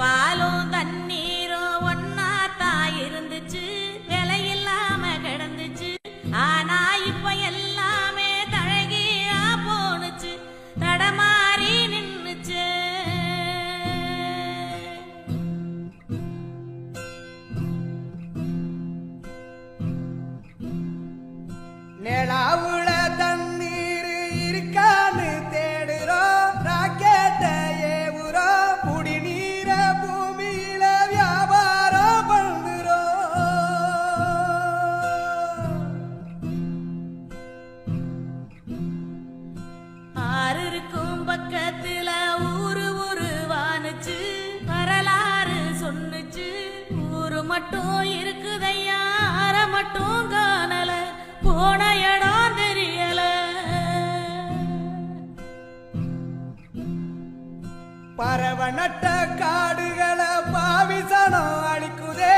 பாலும் தண்ணீரும் ஒன்னா தான் இருந்துச்சு. விலை இல்லாம கிடந்துச்சு. ஆனா இப்ப எல்லாமே தழகியா போனுச்சு தடமாறி நின்னுச்சு. நிலாவு மட்டும் இருக்குதையா? ஆற மட்டும் காணல. போன இடம் தெரியல. பறவ நட்ட காடுகளை பாவிசனம் அழிக்குதே.